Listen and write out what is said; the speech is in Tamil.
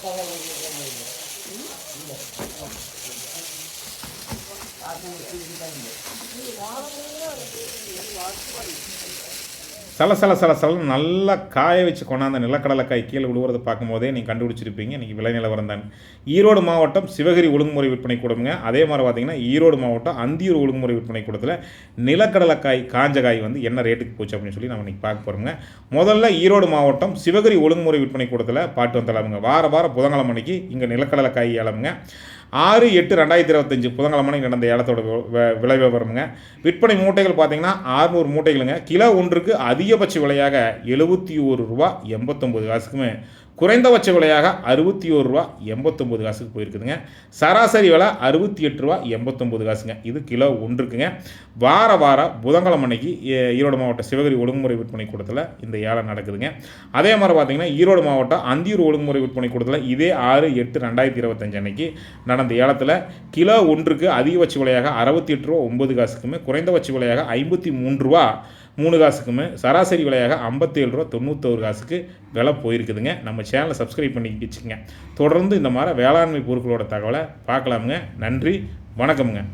아주 쫄깃한데. 와, 그러면, 와, 수가 있어. சல சல சல நல்லா காய வச்சு கொண்டாந்த நிலக்கடலைக்காய் கீழே விழுவுறதை பார்க்கும்போதே நீங்கள் கண்டுபிடிச்சிருப்பீங்க. இன்றைக்கி விலை நிலவரம் தான். ஈரோடு மாவட்டம் சிவகிரி ஒழுங்குமுறை விற்பனை கூடமுங்க. அதே மாதிரி பார்த்தீங்கன்னா ஈரோடு மாவட்டம் அந்தியூர் ஒழுங்குமுறை விற்பனை கூடத்தில் நிலக்கடலைக்காய் காஞ்ச காய் வந்து என்ன ரேட்டுக்கு போச்சு அப்படின்னு சொல்லி நம்ம இன்றைக்கி பார்க்க போகிறோங்க முதல்ல ஈரோடு மாவட்டம் சிவகிரி ஒழுங்குமுறை விற்பனை கூடத்தில் பாட்டு வந்தலாமுங்க. வார வாரம் புதன்கிழமை மணிக்கு இங்கே நிலக்கடலைக்காய் இளமுங்க ஆறு எட்டு ரெண்டாயிரத்தி இருபத்தஞ்சு புதன்கிழமை நடந்த ஏலத்தோட விலை விவரமுங்க. விற்பனை மூட்டைகள் பார்த்தீங்கன்னா ஆறுநூறு மூட்டைகளுங்க. கிலோ ஒன்றுக்கு அதிகபட்ச விலையாக எழுபத்தி ஒரு ரூபா எண்பத்தொம்பது காசுக்குமே குறைந்தபட்ச விலையாக அறுபத்தி ஒரு ரூபா எண்பத்தொம்பது காசுக்கு போயிருக்குதுங்க. சராசரி விலை அறுபத்தி எட்டு ரூபா எண்பத்தொம்பது காசுங்க. இது கிலோ ஒன்றுக்குங்க. வார வாரம் புதன்கிழமை அன்னைக்கு ஈரோடு மாவட்ட சிவகிரி ஒழுங்குமுறை விற்பனை கூடத்தில் இந்த ஏலம் நடக்குதுங்க. அதே மாதிரி பார்த்தீங்கன்னா ஈரோடு மாவட்டம் அந்தியூர் ஒழுங்குமுறை விற்பனை கூடத்தில் இதே ஆறு எட்டு ரெண்டாயிரத்தி இருபத்தஞ்சு அன்னைக்கு நடந்த ஏலத்தில் கிலோ ஒன்றுக்கு அதிகபட்ச விலையாக அறுபத்தி எட்டு ரூபா ஒன்பது காசுக்குமே குறைந்தபட்ச விலையாக ஐம்பத்தி மூன்று ரூபா மூணு காசுக்குமே சராசரி விலையாக ஐம்பத்தேழு ரூபா தொண்ணூத்தோரு காசுக்கு விலை போயிருக்குதுங்க. நம்ம சேனலை சப்ஸ்கிரைப் பண்ணி வச்சுக்கோங்க. தொடர்ந்து இந்த மாதிரி வேளாண்மை பொருட்களோட தகவலை பார்க்கலாமுங்க. நன்றி வணக்கமுங்க.